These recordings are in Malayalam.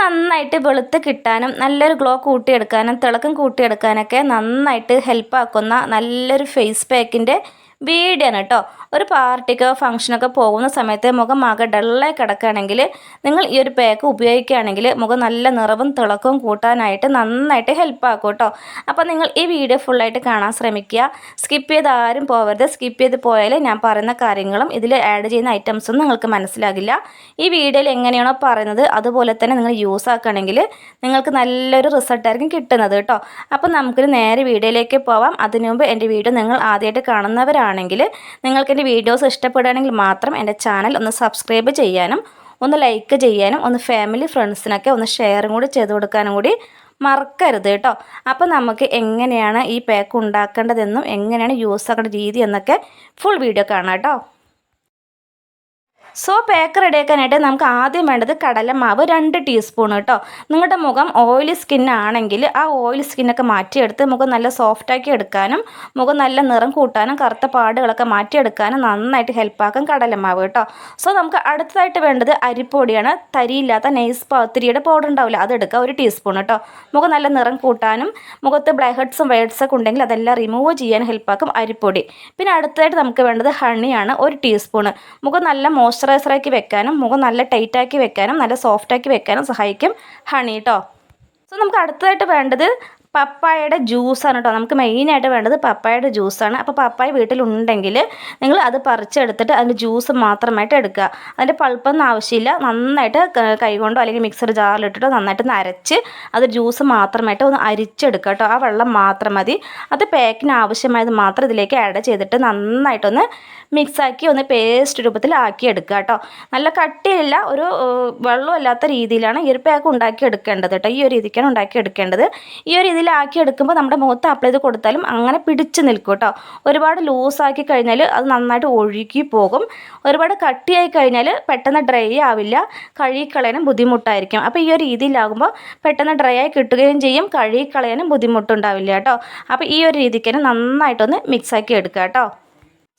നന്നായിട്ട് വെളുത്ത് കിട്ടാനും നല്ലൊരു ഗ്ലോ കൂട്ടിയെടുക്കാനും തിളക്കം കൂട്ടിയെടുക്കാനൊക്കെ നന്നായിട്ട് ഹെൽപ്പാക്കുന്ന നല്ലൊരു ഫേസ് പാക്കിന്റെ വീഡിയോ ആണ് കേട്ടോ ഒരു പാർട്ടിക്കോ ഫംഗ്ഷനൊക്കെ പോകുന്ന സമയത്ത് മുഖം ആകെ ഡള്ളായി കിടക്കുകയാണെങ്കിൽ നിങ്ങൾ ഈ ഒരു പാക്ക് ഉപയോഗിക്കുകയാണെങ്കിൽ മുഖം നല്ല നിറവും തിളക്കവും കൂട്ടാനായിട്ട് നന്നായിട്ട് ഹെൽപ്പ് ആക്കും കേട്ടോ. അപ്പോൾ നിങ്ങൾ ഈ വീഡിയോ ഫുള്ളായിട്ട് കാണാൻ ശ്രമിക്കുക. സ്കിപ്പ് ചെയ്ത് ആരും പോകരുത് സ്കിപ്പ് ചെയ്ത് പോയാൽ ഞാൻ പറയുന്ന കാര്യങ്ങളും ഇതിൽ ആഡ് ചെയ്യുന്ന ഐറ്റംസും നിങ്ങൾക്ക് മനസ്സിലാകില്ല. ഈ വീഡിയോയിൽ എങ്ങനെയാണോ പറയുന്നത് അതുപോലെ തന്നെ നിങ്ങൾ യൂസ് ആക്കുകയാണെങ്കിൽ നിങ്ങൾക്ക് നല്ലൊരു റിസൾട്ടായിരിക്കും കിട്ടുന്നത് കേട്ടോ. അപ്പോൾ നമുക്കൊരു നേരെ വീഡിയോയിലേക്ക് പോവാം. അതിനു മുമ്പ് എന്റെ വീഡിയോ നിങ്ങൾ ആദ്യമായിട്ട് കാണുന്നവരാണെങ്കിൽ നിങ്ങൾക്ക് എന്റെ വീഡിയോസ് ഇഷ്ടപ്പെടുകയാണെങ്കിൽ മാത്രം എന്റെ ചാനൽ ഒന്ന് സബ്സ്ക്രൈബ് ചെയ്യാനും ഒന്ന് ലൈക്ക് ചെയ്യാനും ഒന്ന് ഫാമിലി ഫ്രണ്ട്സിനൊക്കെ ഒന്ന് ഷെയറും കൂടി ചെയ്ത് കൊടുക്കാനും കൂടി മറക്കരുത് കേട്ടോ. അപ്പോൾ നമുക്ക് എങ്ങനെയാണ് ഈ പാക്ക് ഉണ്ടാക്കേണ്ടതെന്നും എങ്ങനെയാണ് യൂസ് ആക്കേണ്ട രീതി എന്നൊക്കെ ഫുൾ വീഡിയോ കാണാം കേട്ടോ. സോ പാക്ക് റെഡിയാക്കാനായിട്ട് നമുക്ക് ആദ്യം വേണ്ടത് കടലമാവ് രണ്ട് ടീസ്പൂൺ കേട്ടോ നിങ്ങളുടെ മുഖം ഓയിലി സ്കിൻ ആണെങ്കിൽ ആ ഓയിലി സ്കിന്നൊക്കെ മാറ്റിയെടുത്ത് മുഖം നല്ല സോഫ്റ്റാക്കി എടുക്കാനും മുഖം നല്ല നിറം കൂട്ടാനും കറുത്ത പാടുകളൊക്കെ മാറ്റിയെടുക്കാനും നന്നായിട്ട് ഹെൽപ്പാക്കും കടലമാവ് കേട്ടോ സോ നമുക്ക് അടുത്തതായിട്ട് വേണ്ടത് അരിപ്പൊടിയാണ്. തരിയില്ലാത്ത നൈസ് പത്തിരിയുടെ പൗഡർ ഉണ്ടാവില്ല. അതെടുക്കുക ഒരു ടീസ്പൂൺ കേട്ടോ മുഖം നല്ല നിറം കൂട്ടാനും മുഖത്ത് ബ്ലാക്ക് ഹെഡ്സും വൈറ്റ്സൊക്കെ ഉണ്ടെങ്കിൽ അതെല്ലാം റിമൂവ് ചെയ്യാൻ ഹെൽപ്പാക്കും അരിപ്പൊടി. പിന്നെ അടുത്തതായിട്ട് നമുക്ക് വേണ്ടത് ഹണിയാണ് ഒരു ടീസ്പൂണ് മുഖം നല്ല മോശം മോയ്സ്ചറൈസറാക്കി വെക്കാനും മുഖം നല്ല ടൈറ്റാക്കി വെക്കാനും നല്ല സോഫ്റ്റാക്കി വെക്കാനും സഹായിക്കും ഹണി കേട്ടോ സോ നമുക്ക് അടുത്തതായിട്ട് വേണ്ടത് പപ്പായയുടെ ജ്യൂസാണ് കേട്ടോ നമുക്ക് മെയിനായിട്ട് വേണ്ടത് പപ്പായയുടെ ജ്യൂസാണ് അപ്പോൾ പപ്പായ വീട്ടിലുണ്ടെങ്കിൽ നിങ്ങൾ അത് പറിച്ചെടുത്തിട്ട് അതിന്റെ ജ്യൂസ് മാത്രമായിട്ട് എടുക്കുക. അതിന്റെ പൾപ്പൊന്നും ആവശ്യമില്ല. നന്നായിട്ട് കൈകൊണ്ടോ അല്ലെങ്കിൽ മിക്സർ ജാറിലിട്ടിട്ടോ നന്നായിട്ട് നരച്ച് അത് ജ്യൂസ് മാത്രമായിട്ട് ഒന്ന് അരിച്ചെടുക്കുക കേട്ടോ ആ വെള്ളം മാത്രം മതി. അത് പാക്കിന് ആവശ്യമായത് മാത്രം ഇതിലേക്ക് ആഡ് ചെയ്തിട്ട് നന്നായിട്ടൊന്ന് മിക്സാക്കി ഒന്ന് പേസ്റ്റ് രൂപത്തിൽ ആക്കി എടുക്കുക കേട്ടോ നല്ല കട്ടിയില്ല ഒരു വെള്ളമില്ലാത്ത രീതിയിലാണ് ഈ ഒരു പാക്ക് ഉണ്ടാക്കി എടുക്കേണ്ടത് കേട്ടോ ഈ ഒരു രീതിക്കാണ് ഉണ്ടാക്കി എടുക്കേണ്ടത് ഈ ഒരു ഇതിലാക്കി എടുക്കുമ്പോൾ നമ്മുടെ മുഖത്ത് അപ്ലൈ ചെയ്ത് കൊടുത്താലും അങ്ങനെ പിടിച്ച് നിൽക്കും കേട്ടോ ഒരുപാട് ലൂസാക്കി കഴിഞ്ഞാൽ അത് നന്നായിട്ട് ഒഴുകി പോകും. ഒരുപാട് കട്ടിയായി കഴിഞ്ഞാൽ പെട്ടെന്ന് ഡ്രൈ ആവില്ല. കഴുകിക്കളയാനും ബുദ്ധിമുട്ടായിരിക്കും. അപ്പോൾ ഈ ഒരു രീതിയിലാകുമ്പോൾ പെട്ടെന്ന് ഡ്രൈ ആയി കിട്ടുകയും ചെയ്യും. കഴുകിക്കളയാനും ബുദ്ധിമുട്ടുണ്ടാവില്ല കേട്ടോ അപ്പോൾ ഈ ഒരു രീതിക്ക് തന്നെ നന്നായിട്ടൊന്ന് മിക്സാക്കി എടുക്കുക കേട്ടോ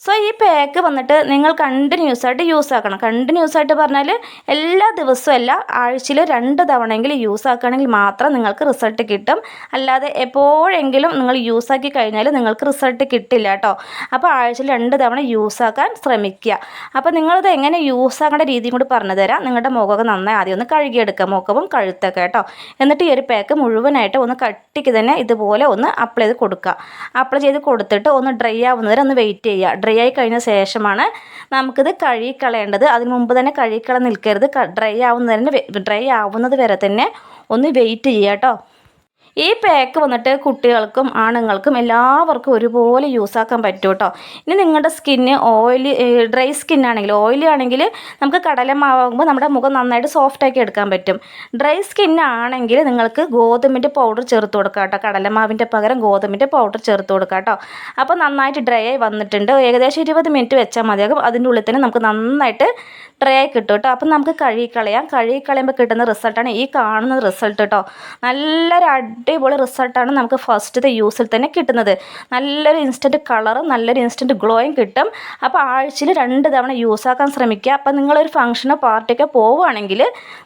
സോ ഈ പാക്ക് വന്നിട്ട് നിങ്ങൾ കണ്ടിന്യൂസ് ആയിട്ട് യൂസ് ആക്കണം. കണ്ടിന്യൂസ് ആയിട്ട് പറഞ്ഞാൽ എല്ലാ ദിവസവും അല്ല ആഴ്ചയിൽ രണ്ട് തവണയെങ്കിലും യൂസ് ആക്കുകയാണെങ്കിൽ മാത്രം നിങ്ങൾക്ക് റിസൾട്ട് കിട്ടും. അല്ലാതെ എപ്പോഴെങ്കിലും നിങ്ങൾ യൂസ് ആക്കി കഴിഞ്ഞാൽ നിങ്ങൾക്ക് റിസൾട്ട് കിട്ടില്ല കേട്ടോ അപ്പോൾ ആഴ്ചയിൽ രണ്ട് തവണ യൂസ് ആക്കാൻ ശ്രമിക്കുക. അപ്പോൾ നിങ്ങളിത് എങ്ങനെ യൂസ് ആക്കേണ്ട രീതിയും കൂടി പറഞ്ഞു തരാം. നിങ്ങളുടെ മുഖമൊക്കെ നന്നായി ആദ്യം ഒന്ന് കഴുകിയെടുക്കുക. മുഖവും കഴുത്തൊക്കെ കേട്ടോ എന്നിട്ട് ഈ ഒരു പാക്ക് മുഴുവനായിട്ട് ഒന്ന് കട്ടിക്ക് തന്നെ ഇതുപോലെ ഒന്ന് അപ്ലൈ ചെയ്ത് കൊടുക്കുക. അപ്ലൈ ചെയ്ത് കൊടുത്തിട്ട് ഒന്ന് ഡ്രൈ ആവുന്നവരെ ഒന്ന് വെയിറ്റ് ചെയ്യുക. ഡ്രൈ ആയി കഴിഞ്ഞ ശേഷമാണ് നമുക്കിത് കഴുകിക്കളയേണ്ടത്. അതിന് മുമ്പ് തന്നെ കഴുകിക്കള നിൽക്കരുത്. ഡ്രൈ ആവുന്നതിന് ഡ്രൈ ആവുന്നത് വരെ തന്നെ ഒന്ന് വെയിറ്റ് ചെയ്യുക കേട്ടോ. ഈ പാക്ക് വന്നിട്ട് കുട്ടികൾക്കും ആണുങ്ങൾക്കും എല്ലാവർക്കും ഒരുപോലെ യൂസാക്കാൻ പറ്റും കേട്ടോ ഇനി നിങ്ങളുടെ സ്കിന്ന് ഓയിലി ഡ്രൈ സ്കിൻ ആണെങ്കിൽ ഓയിലി ആണെങ്കിൽ നമുക്ക് കടലമാവുമ്പോൾ നമ്മുടെ മുഖം നന്നായിട്ട് സോഫ്റ്റ് ആക്കി എടുക്കാൻ പറ്റും. ഡ്രൈ സ്കിൻ ആണെങ്കിൽ നിങ്ങൾക്ക് ഗോതമ്പിന്റെ പൗഡർ ചേർത്ത് കൊടുക്കാം കേട്ടോ. കടലമാവിന്റെ പകരം ഗോതമ്പിന്റെ പൗഡർ ചേർത്ത് കൊടുക്കാം കേട്ടോ. അപ്പോൾ നന്നായിട്ട് ഡ്രൈ ആയി വന്നിട്ടുണ്ട്. ഏകദേശം ഇരുപത് മിനിറ്റ് വെച്ചാൽ മതിയാകും അതിന്റെ ഉള്ളിൽ തന്നെ നമുക്ക് നന്നായിട്ട് ഡ്രൈ ആയി കിട്ടും കേട്ടോ. അപ്പം നമുക്ക് കഴുകിക്കളയാം. കഴുകിക്കളയുമ്പോൾ കിട്ടുന്ന റിസൾട്ടാണ് ഈ കാണുന്ന റിസൾട്ട് കേട്ടോ. നല്ലൊരു അടിപൊളി റിസൾട്ടാണ് നമുക്ക് ഫസ്റ്റത്തെ യൂസിൽ തന്നെ കിട്ടുന്നത്. നല്ലൊരു ഇൻസ്റ്റന്റ് കളറും നല്ലൊരു ഇൻസ്റ്റന്റ് ഗ്ലോയും കിട്ടും. അപ്പോൾ ആഴ്ചയിൽ രണ്ട് തവണ യൂസ് ആക്കാൻ ശ്രമിക്കുക. അപ്പോൾ നിങ്ങളൊരു ഫംഗ്ഷനോ പാർട്ടിക്കോ പോവുകയാണെങ്കിൽ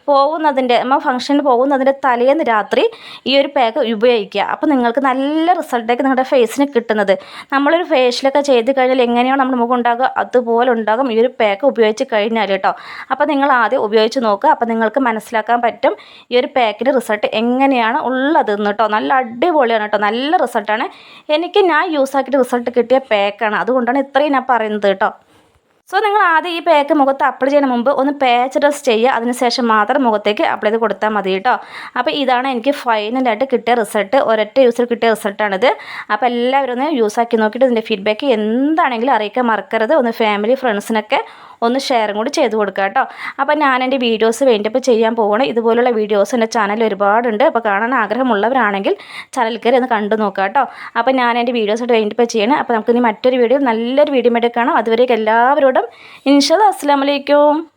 പോകുന്നതിന്റെ നമ്മൾ ഫംഗ്ഷന് പോകുന്നതിന്റെ തലേന്ന് രാത്രി ഈ ഒരു പാക്ക് ഉപയോഗിക്കുക. അപ്പോൾ നിങ്ങൾക്ക് നല്ല റിസൾട്ടൊക്കെ നിങ്ങളുടെ ഫേസിന് കിട്ടുന്നത്. നമ്മളൊരു ഫേഷ്യലൊക്കെ ചെയ്ത് കഴിഞ്ഞാൽ എങ്ങനെയാണ് നമ്മുടെ മുഖം ഉണ്ടാകുക അതുപോലെ ഉണ്ടാകും ഈ ഒരു പാക്ക് ഉപയോഗിച്ച് കഴിഞ്ഞാൽ കേട്ടോ. അപ്പോൾ നിങ്ങൾ ആദ്യം ഉപയോഗിച്ച് നോക്കുക. അപ്പോൾ നിങ്ങൾക്ക് മനസ്സിലാക്കാൻ പറ്റും ഈ ഒരു പാക്കിന്റെ റിസൾട്ട് എങ്ങനെയാണ് ഉള്ളതെന്ന് കേട്ടോ. നല്ല അടിപൊളിയാണ് കേട്ടോ. നല്ല റിസൾട്ടാണ് എനിക്ക് ഞാൻ യൂസ് ആക്കിയിട്ട് റിസൾട്ട് കിട്ടിയ പാക്കാണ് അതുകൊണ്ടാണ് ഇത്രയും ഞാൻ പറയുന്നത് കേട്ടോ. സോ നിങ്ങൾ ആദ്യം ഈ പാക്ക് മുഖത്ത് അപ്ലൈ ചെയ്യുന്ന മുമ്പ് ഒന്ന് പാച്ച് ഡ്രസ് ചെയ്യുക. അതിനുശേഷം മാത്രം മുഖത്തേക്ക് അപ്ലൈ ചെയ്ത് കൊടുത്താൽ മതി കേട്ടോ. അപ്പോൾ ഇതാണ് എനിക്ക് ഫൈനലായിട്ട് കിട്ടിയ റിസൾട്ട് ഒരൊറ്റ യൂസിൽ കിട്ടിയ റിസൾട്ടാണിത് അപ്പോൾ എല്ലാവരും ഒന്ന് യൂസാക്കി നോക്കിയിട്ട് ഇതിന്റെ ഫീഡ്ബാക്ക് എന്താണെങ്കിലും അറിയിക്കാൻ മറക്കരുത്. ഒന്ന് ഫാമിലി ഫ്രണ്ട്സിനൊക്കെ ഒന്ന് ഷെയറും കൂടി ചെയ്ത് കൊടുക്കുക കേട്ടോ. അപ്പോൾ ഞാൻ എന്റെ വീഡിയോസ് വേണ്ടിയപ്പോൾ ചെയ്യാൻ പോകണം ഇതുപോലുള്ള വീഡിയോസ് എന്റെ ചാനൽ ഒരുപാടുണ്ട്. അപ്പോൾ കാണാൻ ആഗ്രഹമുള്ളവരാണെങ്കിൽ ചാനൽ കയറി ഒന്ന് കണ്ടു നോക്കുക കേട്ടോ. അപ്പോൾ ഞാൻ എന്റെ വീഡിയോസ് വേണ്ടിയപ്പോൾ ചെയ്യണം. അപ്പോൾ നമുക്കിനി മറ്റൊരു വീഡിയോ നല്ലൊരു വീഡിയോ എടുക്കണം. കാണാം അതുവരേക്കും എല്ലാവരോടും ഇൻഷാ അസ്സാം വലൈക്കും